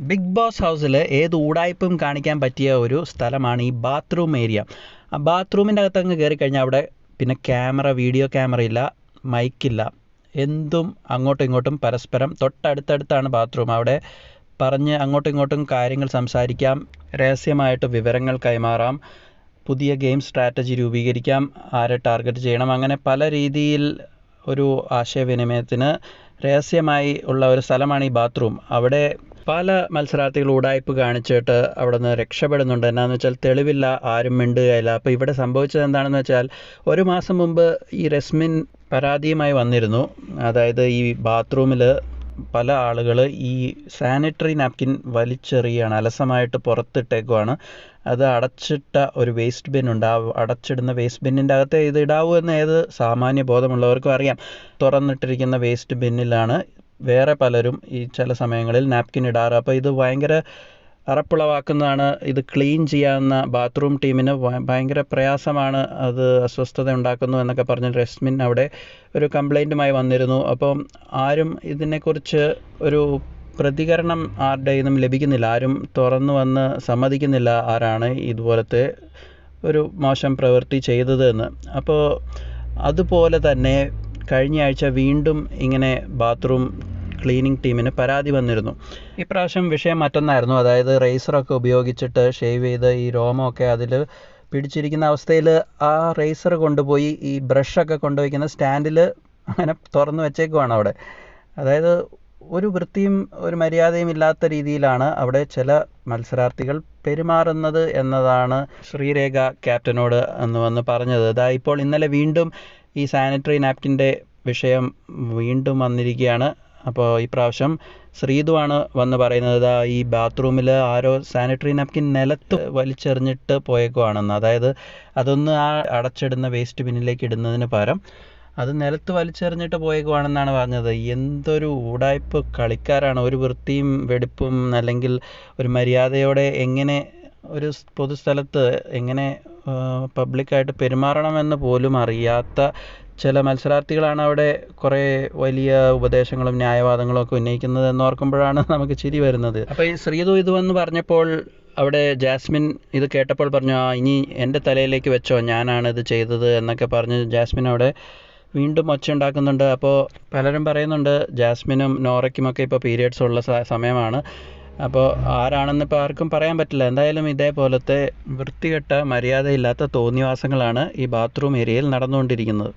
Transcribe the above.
Big boss ഹൗസിൽ ഏത് ഊടായ്പും കാണിക്കാൻ പറ്റിയ ഒരു സ്ഥലമാണ് ഈ ബാത്റൂം ഏരിയ. ആ ബാത്റൂമിന്റെ അകത്ത് അങ്ങ് കയറി കഴിഞ്ഞാൽ അവിടെ പിന്നെ ക്യാമറ വീഡിയോ ക്യാമറ ഇല്ല മൈക്കില്ല എന്തും അങ്ങോട്ടും ഇങ്ങോട്ടും പരസ്പരം തൊട്ടടുത്തടുത്താണ് ബാത്റൂം. അവിടെ പറഞ്ഞ് അങ്ങോട്ടും ഇങ്ങോട്ടും കാര്യങ്ങൾ സംസാരിക്കാം രഹസ്യമായിട്ട് വിവരങ്ങൾ കൈമാറാം പുതിയ ഗെയിം സ്ട്രാറ്റജി രൂപീകരിക്കാം ആരെ ടാർഗറ്റ് ചെയ്യണം അങ്ങനെ പല രീതിയിൽ ഒരു ആശയവിനിമയത്തിന് രഹസ്യമായി ഉള്ള ഒരു സ്ഥലമാണ് ഈ ബാത്റൂം. അവിടെ പല മത്സരാർത്ഥികൾ ഉടായ്പ് കാണിച്ചിട്ട് അവിടെ നിന്ന് രക്ഷപ്പെടുന്നുണ്ട്. എന്നാന്ന് വെച്ചാൽ തെളിവില്ല ആരും മിണ്ടുകയില്ല. അപ്പോൾ ഇവിടെ സംഭവിച്ചത് എന്താണെന്ന് വെച്ചാൽ ഒരു മാസം മുമ്പ് ഈ രസ്മിൻ പരാതിയുമായി വന്നിരുന്നു. അതായത് ഈ ബാത്റൂമിൽ പല ആളുകൾ ഈ സാനിറ്ററി നാപ്കിൻ വലിച്ചെറിയാണ് അലസമായിട്ട് പുറത്തിട്ടേക്കുവാണ്. അത് അടച്ചിട്ട ഒരു വേസ്റ്റ് ബിൻ ഉണ്ട്. ആ അടച്ചിടുന്ന വേസ്റ്റ് ബിന്നിന്റെ അകത്ത് ഇത് ഇടാവൂ എന്ന് ഏത് സാമാന്യ ബോധമുള്ളവർക്കും അറിയാം. തുറന്നിട്ടിരിക്കുന്ന വേസ്റ്റ് ബിന്നിലാണ് വേറെ പലരും ഈ ചില സമയങ്ങളിൽ നാപ്കിൻ ഇടാറ്. അപ്പോൾ ഇത് ഭയങ്കര അറപ്പുളവാക്കുന്നതാണ് ഇത് ക്ലീൻ ചെയ്യാവുന്ന ബാത്റൂം ടീമിന് ഭയങ്കര പ്രയാസമാണ്. അത് അസ്വസ്ഥത ഉണ്ടാക്കുന്നു എന്നൊക്കെ പറഞ്ഞ് റെസ്മിൻ അവിടെ ഒരു കംപ്ലൈന്റുമായി വന്നിരുന്നു. അപ്പം ആരും ഇതിനെക്കുറിച്ച് ഒരു പ്രതികരണം ആരുടെ നിന്നും ലഭിക്കുന്നില്ല. ആരും തുറന്നു വന്ന് സമ്മതിക്കുന്നില്ല ആരാണ് ഇതുപോലത്തെ ഒരു മോശം പ്രവൃത്തി ചെയ്തതെന്ന് അപ്പോൾ അതുപോലെ തന്നെ കഴിഞ്ഞ ആഴ്ച വീണ്ടും ഇങ്ങനെ ബാത്റൂം ക്ലീനിങ് ടീമിന് പരാതി വന്നിരുന്നു. ഇപ്രാവശ്യം വിഷയം മറ്റൊന്നായിരുന്നു. അതായത് റേസറൊക്കെ ഉപയോഗിച്ചിട്ട് ഷേവ് ചെയ്ത് ഈ രോമമൊക്കെ അതിൽ പിടിച്ചിരിക്കുന്ന അവസ്ഥയിൽ ആ റേസർ കൊണ്ടുപോയി ഈ ബ്രഷൊക്കെ കൊണ്ടുപോയിക്കുന്ന സ്റ്റാൻഡിൽ അങ്ങനെ തുറന്നു വെച്ചേക്കുവാണ് അവിടെ. അതായത് ഒരു വൃത്തിയും ഒരു മര്യാദയും ഇല്ലാത്ത രീതിയിലാണ് അവിടെ ചില മത്സരാർത്ഥികൾ പെരുമാറുന്നത് എന്നതാണ് ശ്രീരേഖ ക്യാപ്റ്റനോട് എന്ന് വന്ന് പറഞ്ഞത്. അതായത് ഇപ്പോൾ ഇന്നലെ വീണ്ടും ഈ സാനിറ്ററി നാപ്കിന്റെ വിഷയം വീണ്ടും വന്നിരിക്കുകയാണ്. അപ്പോൾ ഈ പ്രാവശ്യം ശ്രീതുവാണ് വന്ന് പറയുന്നത് ഈ ബാത്റൂമിൽ ആരോ സാനിറ്ററി നാപ്കിൻ നിലത്ത് വലിച്ചെറിഞ്ഞിട്ട് പോയേക്കുവാണെന്ന്. അതായത് അതൊന്ന് ആ അടച്ചിടുന്ന വേസ്റ്റ് ബിന്നിലേക്ക് ഇടുന്നതിന് പകരം അത് നിലത്ത് വലിച്ചെറിഞ്ഞിട്ട് പോയേക്കുവാണെന്നാണ് പറഞ്ഞത്. എന്തൊരു ഊടായ്പ് കളിക്കാരാണ്. ഒരു വൃത്തിയും വെടിപ്പും അല്ലെങ്കിൽ ഒരു മര്യാദയോടെ എങ്ങനെ ഒരു പൊതുസ്ഥലത്ത് എങ്ങനെ പബ്ലിക്കായിട്ട് പെരുമാറണമെന്ന് പോലും അറിയാത്ത ചില മത്സരാർത്ഥികളാണ് അവിടെ കുറേ വലിയ ഉപദേശങ്ങളും ന്യായവാദങ്ങളും ഒക്കെ ഉന്നയിക്കുന്നത് എന്ന് ഓർക്കുമ്പോഴാണ് നമുക്ക് ചിരി വരുന്നത്. അപ്പോൾ ഈ ശ്രീതു വന്ന് പറഞ്ഞപ്പോൾ അവിടെ ജാസ്മിൻ ഇത് കേട്ടപ്പോൾ പറഞ്ഞു ആ ഇനി എന്റെ തലയിലേക്ക് വെച്ചോ ഞാനാണ് ഇത് ചെയ്തത് എന്നൊക്കെ പറഞ്ഞ് ജാസ്മിൻ അവിടെ വീണ്ടും ഒച്ച ഉണ്ടാക്കുന്നുണ്ട്. അപ്പോൾ പലരും പറയുന്നുണ്ട് ജാസ്മിനും നോറയ്ക്കുമൊക്കെ ഇപ്പോൾ പീരിയഡ്സ് ഉള്ള സമയമാണ്. അപ്പോൾ ആരാണെന്ന് ഇപ്പോൾ ആർക്കും പറയാൻ പറ്റില്ല. എന്തായാലും ഇതേപോലത്തെ വൃത്തികെട്ട മര്യാദയില്ലാത്ത തോന്നിവാസങ്ങളാണ് ഈ ബാത്റൂം ഏരിയയിൽ നടന്നുകൊണ്ടിരിക്കുന്നത്.